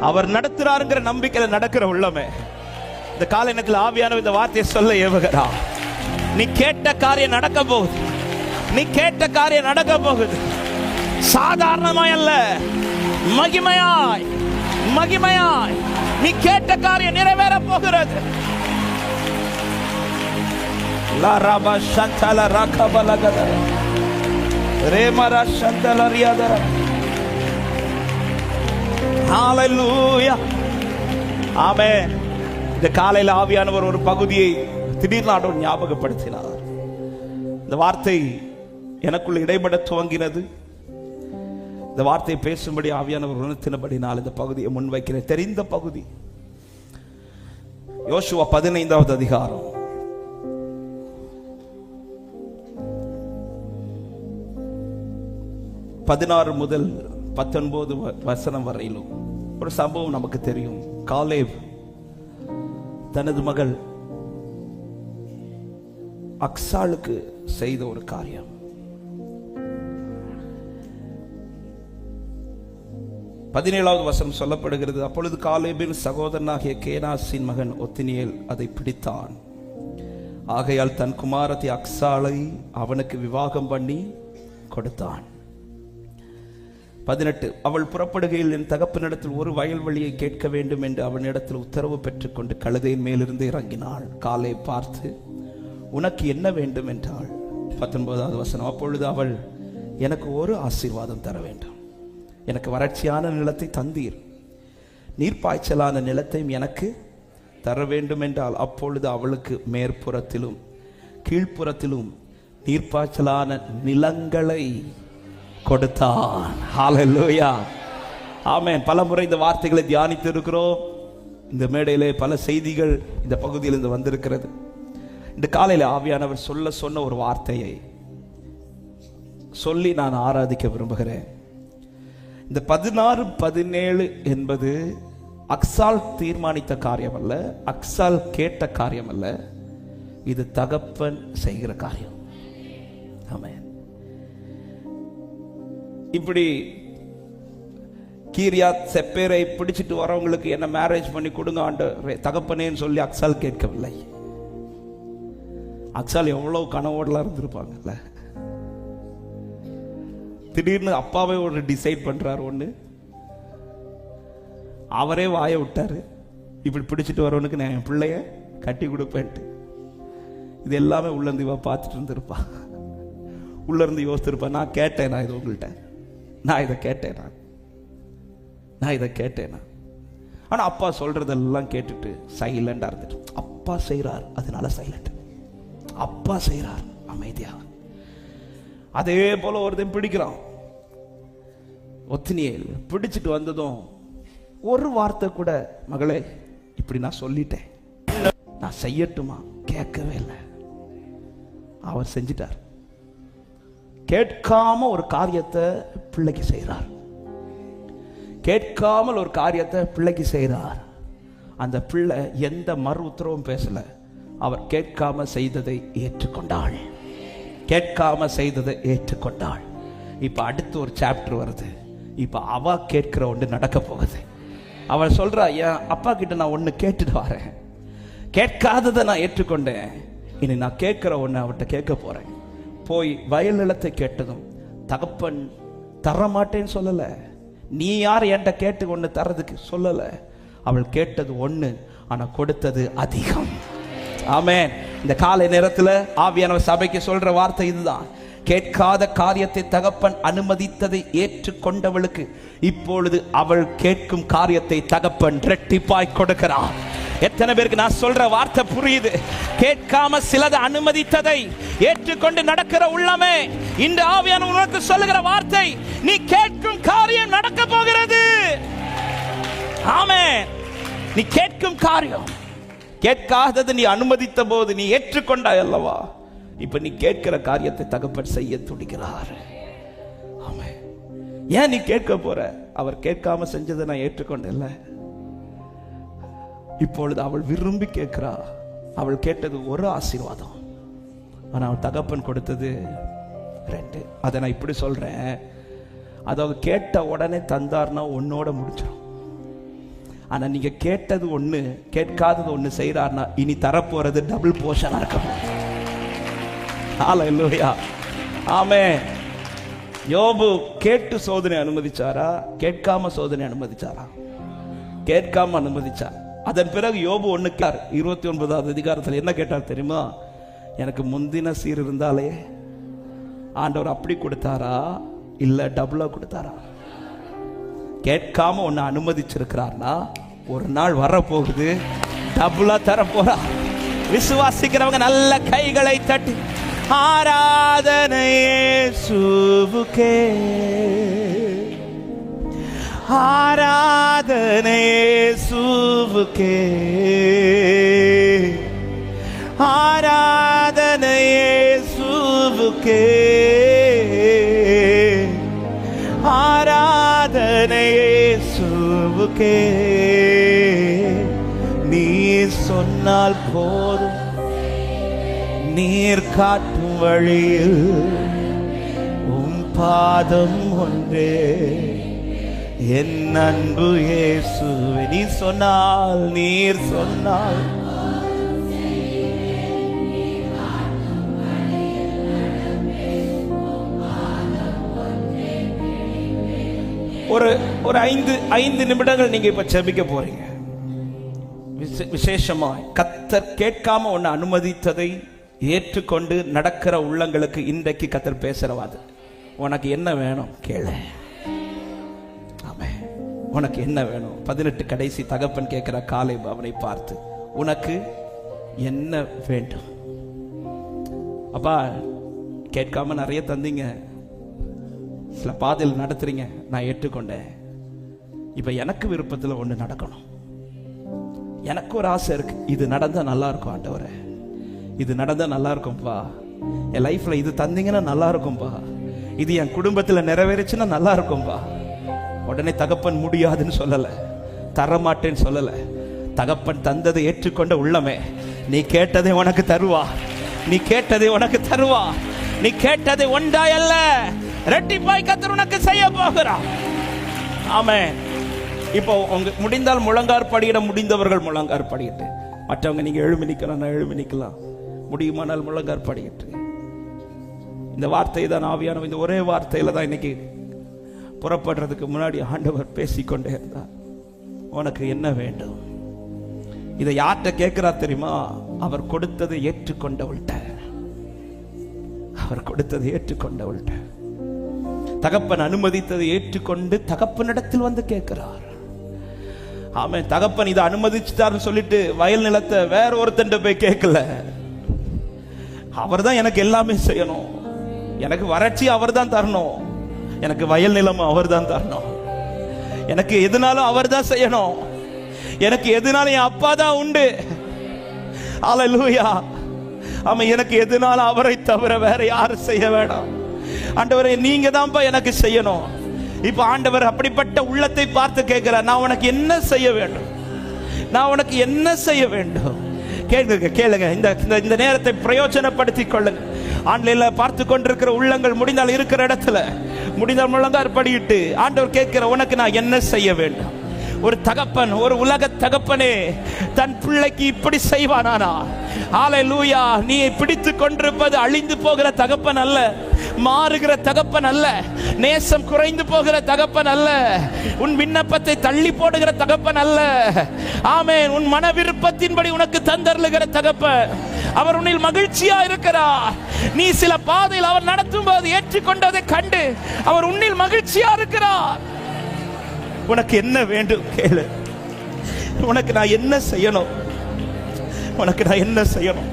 அவர் நடத்துறாருங்கிற நம்பிக்கையில நடக்கிற உள்ளமே. இந்த கால எனக்கு ஆவியான இந்த வார்த்தையை சொல்ல ஏவுகிறா. நீ கேட்ட காரியம் நடக்க போகுது. நீ கேட்ட காரியம் நடக்க போகுது. சாதாரணமாய் அல்ல. மகிமையாய். மகிமையாய். நீ கேட்ட காரியம் நிறைவேற போகிறது. லா சந்தல ராகபலகத ரேமரா சந்தல ஹalleluya ஆமென் இந்த காலையில் ஆவியானவர் ஒரு பகுதியை திடீர்னு ஆண்டவர் ஞாபகப்படுத்தினார். இந்த வார்த்தை எனக்குள் இடைபட துவங்கினது. இந்த வார்த்தையை பேசும்படி ஆவியானவர் உணர்த்தினபடி நான் இந்த பகுதியை முன்வைக்கிறேன் தெரிந்த பகுதி. யோசுவா பதினைந்தாவது அதிகாரம். பதினாறு முதல் பத்தொன்பது வ- வசனம் வரையிலும். ஒரு சம்பவம் நமக்கு தெரியும். காலேவ் தனது மகள் அக்சாளுக்கு செய்த ஒரு காரியம். பதினேழாவது வசனம் சொல்லப்படுகிறது அப்பொழுது காலேபின் சகோதரனாகிய கேனாசின் மகன் ஒத்தினியேல் அதை பிடித்தான். ஆகையால் தன் குமாரத்தி அக்ஸாலை அவனுக்கு விவாகம் பண்ணி கொடுத்தான். பதினெட்டு அவள் புறப்படுகையில் என் தகப்பனிடத்தில் ஒரு வயல்வெளியை கேட்க வேண்டும் என்று அவனிடத்தில் உத்தரவு பெற்றுக்கொண்டு கழுதையின் மேலிருந்து இறங்கினாள். காலை பார்த்து உனக்கு என்ன வேண்டும்? என்றாள். பத்தொன்பதாவது வசனம். அப்பொழுது அவள் எனக்கு ஒரு ஆசீர்வாதம் தர வேண்டும். எனக்கு வறட்சியான நிலத்தை தந்தீர். நீர்ப்பாய்ச்சலான நிலத்தையும் எனக்கு தர வேண்டும் என்றால் அப்பொழுது அவளுக்கு மேற்புறத்திலும் கீழ்ப்புறத்திலும் நீர்ப்பாய்ச்சலான நிலங்களை கொடுத்தான். ஹalleluya. ஆமென். பல முறை இந்த வார்த்தைகளை தியானித்து இருக்கிறோம் இந்த மேடையிலே பல செய்திகள் இந்த பகுதியிலிருந்து வந்திருக்கிறது. இந்த காலையில் ஆவியானவர் சொல்ல சொன்ன ஒரு வார்த்தையை சொல்லி நான் ஆராதிக்க விரும்புகிறேன். இந்த பதினாறு பதினேழு என்பது அக்சால் தீர்மானித்த காரியம் அல்ல அக்சால் கேட்ட காரியம் அல்ல. இது தகப்பன் செய்கிற காரியம். ஆமாம் இப்படி கீரியா செப்பேரை பிடிச்சிட்டு வரவங்களுக்கு என்ன மேரேஜ் பண்ணி கொடுங்க ஆண்டு. தகப்பனேன்னு சொல்லி அக்சால் கேட்கவில்லை. அக்சால் எவ்வளோ கனவோடலாம் இருந்திருப்பாங்கல்ல. திடீர்னு அப்பாவே ஒன்று டிசைட் பண்றாரு ஒன்று அவரே வாய விட்டாரு. இப்படி பிடிச்சிட்டு வரவனுக்கு நான் என் பிள்ளைய கட்டி கொடுப்பேன்ட்டு. இது எல்லாமே உள்ளேருந்து இவன் பார்த்துட்டு இருந்திருப்பா. உள்ளேருந்து யோசித்திருப்பா. நான் கேட்டேன் நான் இது உங்கள்கிட்ட நான் இதை கேட்டேனா நான். இதை கேட்டேனா ஆனால் அப்பா சொல்றதெல்லாம் கேட்டுட்டு சைலண்டாக இருந்துட்டு அப்பா செய்கிறார் அதனால சைலண்ட் அப்பா செய்கிறார் அமைதியாக அதே போல ஒருத்தன் பிடிக்கிறான். ஒத்தினியல் பிடிச்சிட்டு வந்ததும் ஒரு வார்த்தை கூட மகளே இப்படி நான் சொல்லிட்டேன். நான் செய்யட்டுமா? கேட்கவே இல்லை. அவர் செஞ்சிட்டார். கேட்காம ஒரு காரியத்தை பிள்ளைக்கு செய்கிறார். கேட்காமல் ஒரு காரியத்தை பிள்ளைக்கு செய்கிறார். அந்த பிள்ளை எந்த மறு உத்தரவும் பேசல. அவர் கேட்காம செய்ததை ஏற்றுக்கொண்டாள். கேட்காம செய்ததை ஏற்றுக்கொண்டாள். இப்போ அடுத்து ஒரு சாப்டர் வருது. இப்போ அவ கேட்கிற ஒன்று நடக்க போகுது. அவள் சொல்றா என் அப்பா கிட்ட நான் ஒன்று கேட்டுட்டு வரேன். கேட்காததை நான் ஏற்றுக்கொண்டேன். இனி நான் கேட்குற ஒன்று அவர்கிட்ட கேட்க போறேன். போய் வயல் நிலத்தை கேட்டதும் தகப்பன் தர மாட்டேன்னு நீ யார் என்கிட்ட கேட்டு ஒன்று தர்றதுக்கு சொல்லலை? அவள் கேட்டது ஒன்று ஆனால் கொடுத்தது அதிகம். ஆமேன். இந்த காலை நேரத்தில் ஆவியானவர் சபைக்கு சொல்கிற வார்த்தை இதுதான். கேட்காத காரியத்தை தகப்பன் அனுமதித்ததை ஏற்றுக்கொண்டவளுக்கு இப்பொழுது அவள் கேட்கும் காரியத்தை தகப்பன் ரெட்டிப்பாய் கொடுக்கிறார் எத்தனை பேருக்கு நான் சொல்ற வார்த்தை புரியுது? கேட்காம சிலது அனுமதித்ததை ஏற்றுக்கொண்டு நடக்கிற உள்ளமே. இந்த ஆவியான உனக்கு சொல்லுகிற வார்த்தை நீ கேட்கும் காரியம் நடக்க போகிறது. ஆமே நீ கேட்கும் காரியம். கேட்காதது நீ அனுமதித்த போது நீ ஏற்றுக்கொண்டாய் அல்லவா? இப்ப நீ கேட்கிற காரியத்தை தகப்பன் செய்ய துடிக்கிறார். ஆமாம் ஏன் நீ கேட்க போற? அவர் கேட்காம செஞ்சதை நான் ஏற்றுக்கொண்டேன்ல. இப்பொழுது அவள் விரும்பி கேட்கிறா. அவள் கேட்டது ஒரு ஆசீர்வாதம். ஆனால் அவள் தகப்பன் கொடுத்தது ரெண்டு. அதை நான் இப்படி சொல்றேன். அதாவது கேட்ட உடனே தந்தார்னா உன்னோட முடிச்சிடும் ஆனால் நீங்கள் கேட்டது ஒன்று கேட்காதது ஒன்று செய்யறாருன்னா இனி தரப்போகிறது டபுள் போர்ஷனாக இருக்கும் ஹalleluya ஆமே யோபு கேட்டு சோதனை அனுமதிச்சாரா கேட்காம சோதனை அனுமதிச்சாரா கேட்காம அனுமதிச்சார் அதன் பிறகு யோபு ஒண்ணுக்கார் இருபத்தி ஒன்பதாவது அதிகாரத்தில் என்ன கேட்டார் தெரியுமா எனக்கு முந்தின சீர் இருந்தாலே ஆண்டவர் அப்படி கொடுத்தாரா இல்லை டபுளாக கொடுத்தாரா கேட்காம ஒன்று அனுமதிச்சிருக்கிறார்னா ஒரு நாள் வரப்போகுது டபுளாக தர போறா விசுவாசிக்கிறவங்க நல்ல கைகளை தட்டி ஆராதனையேசுவுக்கே ஆராதனையேசுவுக்கே ஆராதனையேசுவுக்கே ஆராதனையேசுவுக்கே நீ சொன்னால் போதும். நீர் காட்டும் வழியில் உம் பாதம் ஒன்றே. என் அன்பு இயேசுவே நீ சொன்னால் நீர் சொன்னால். ஒரு ஒரு ஐந்து ஐந்து நிமிடங்கள் நீங்க இப்ப செபிக்க போறீங்க. விசே- விசேஷமாய். கத்தர் கேட்காம ஒன்னு அனுமதித்ததை ஏற்றுக்கொண்டு நடக்கிற உள்ளங்களுக்கு இன்றைக்கு கத்தர் பேசுறவாது. உனக்கு என்ன வேணும் கேளு. ஆமே உனக்கு என்ன வேணும்? பதினெட்டு கடைசி தகப்பன் கேட்கிற காலை அவனை பார்த்து உனக்கு என்ன வேண்டும்? அப்பா கேட்காம நிறைய தந்தீங்க. சில பாதையில் நடத்துறீங்க. நான் ஏற்றுக்கொண்டேன். இப்ப எனக்கு விருப்பத்தில் ஒன்று நடக்கணும். எனக்கு ஒரு ஆசை இருக்கு. இது நடந்தால் நல்லா இருக்கும் ஆண்டவரை. இது நடந்தால் நல்லா இருக்கும்ப்பா என் லைஃப்ல இது தந்தீங்கன்னா நல்லா இருக்கும்ப்பா இது என் குடும்பத்தில் நிறைவேறிச்சுன்னா நல்லா இருக்கும்ப்பா உடனே தகப்பன் முடியாதுன்னு சொல்லலை. தரமாட்டேன்னு சொல்லலை. தகப்பன் தந்ததை ஏற்றுக்கொண்ட உள்ளமே. நீ கேட்டதை உனக்கு தருவா. நீ கேட்டதை உனக்கு தருவா. நீ கேட்டதை ஒன்றாய் அல்ல. ரெட்டிப்பாய் கத்தர் உனக்கு செய்ய போகிறான் ஆமே இப்போ உங்க முடிந்தால் முழங்கார் படியிட முடிந்தவர்கள் முழங்கார் படியிட்டு மற்றவங்க நீங்க எழுமி நிக்கலாம் நான் எழுமி நிக்கலாம். முடியுமானால் முழங்காற்படியிட்டு இந்த வார்த்தை தான் ஆவியான இந்த ஒரே வார்த்தையில தான் இன்னைக்கு புறப்படுறதுக்கு முன்னாடி ஆண்டவர் பேசிக்கொண்டே இருந்தார். உனக்கு என்ன வேண்டும்? இதை யார்கிட்ட கேட்கிறா தெரியுமா? அவர் கொடுத்ததை ஏற்றுக்கொண்டவள்கிட்ட. அவர் கொடுத்ததை ஏற்றுக்கொண்டவள்கிட்ட. தகப்பன் அனுமதித்ததை ஏற்றுக்கொண்டு தகப்பனிடத்தில் வந்து கேட்கிறார். ஆமாம் தகப்பன் இதை அனுமதிச்சிட்டாருன்னு சொல்லிட்டு வயல் நிலத்தை வேற ஒருத்தன் போய் கேட்கல. அவர் தான் எனக்கு எல்லாமே செய்யணும். எனக்கு வறட்சி அவர் தான் தரணும். எனக்கு வயல் நிலமும் அவர் தான் தரணும். எனக்கு எதுனாலும் அவர் தான் செய்யணும். எனக்கு எதுனாலும் என் அப்பா தான் உண்டு. அல்லேலூயா ஆமா எனக்கு எதுனாலும் அவரை தவிர வேற யாரும் செய்ய வேண்டாம் ஆண்டவரை நீங்க தான்ப்பா எனக்கு செய்யணும். இப்ப ஆண்டவர் அப்படிப்பட்ட உள்ளத்தை பார்த்து கேட்கிறார் நான் உனக்கு என்ன செய்ய வேண்டும்? நான் உனக்கு என்ன செய்ய வேண்டும்? கேளுங்க கேளுங்க. இந்த இந்த- இந்த நேரத்தை பிரயோஜனப்படுத்திக் கொள்ளுங்க ஆன்லைன்ல பார்த்து கொண்டிருக்கிற உள்ளங்கள் முடிந்தால் இருக்கிற இடத்துல முடிந்தால் முழங்கார் படியிட்டு ஆண்டவர் கேட்கிற உனக்கு நான் என்ன செய்ய வேண்டும்? ஒரு தகப்பன் ஒரு உலக தகப்பனே தன் பிள்ளைக்கு இப்படி செய்வானானா? ஆலை லூயா நீ பிடித்து கொண்டிருப்பது அழிந்து போகிற தகப்பன் அல்ல. மாறுகிற தகப்பன் அல்ல. நேசம் குறைந்து போகிற தகப்பன் அல்ல. உன் விண்ணப்பத்தை தள்ளி போடுகிற தகப்பன் அல்ல. ஆமேன். உன் மன விருப்பத்தின்படி உனக்கு தந்தருளுகிற தகப்பன். அவர் உன்னில் மகிழ்ச்சியா இருக்கிறார் நீ சில பாதையில் அவர் நடத்தும் போது ஏற்றுக்கொண்டதை கண்டு அவர் உன்னில் மகிழ்ச்சியா இருக்கிறார். உனக்கு என்ன வேண்டும் கேளு. உனக்கு நான் என்ன செய்யணும்? உனக்கு நான் என்ன செய்யணும்?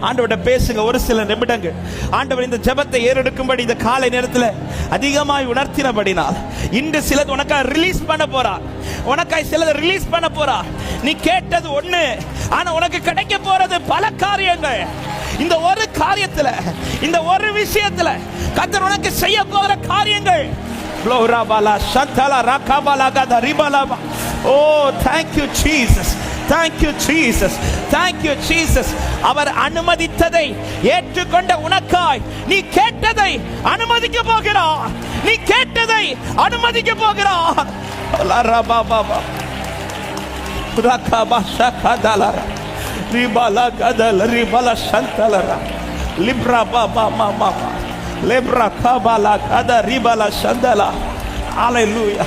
ஆண்டவர்கிட்ட பேசுங்க ஒரு சில நிமிடங்கள். ஆண்டவர் இந்த ஜெபத்தை ஏறெடுக்கும்படி இந்த காலை நேரத்தில் அதிகமாய் உணர்த்தினபடினால் இன்று சிலது உனக்காக ரிலீஸ் பண்ண போறா. உனக்காய் சிலது ரிலீஸ் பண்ண போறா. நீ கேட்டது ஒண்ணு ஆனா உனக்கு கிடைக்க போறது பல காரியங்கள். இந்த ஒரு காரியத்துல இந்த ஒரு விஷயத்துல கத்தர் உனக்கு செய்ய போகிற காரியங்கள் Glorabala, Shantala, Rakabala, Gada, Ribalaba. Oh, thank you, Jesus. Thank you Jesus. Thank you Jesus. அவர் அனுமதித்ததை ஏற்றுக்கொண்ட உனக்காய் நீ கேட்டதை அனுமதிக்க போகிறார் நீ கேட்டதை அனுமதிக்க போகிறார் ரிபல கதல் கதலரா ரிபல சந்தலரா லிப்ரா பாபா மாமா லெப்ரா கபாலா கத ரிபல சந்தலா ஹalleluya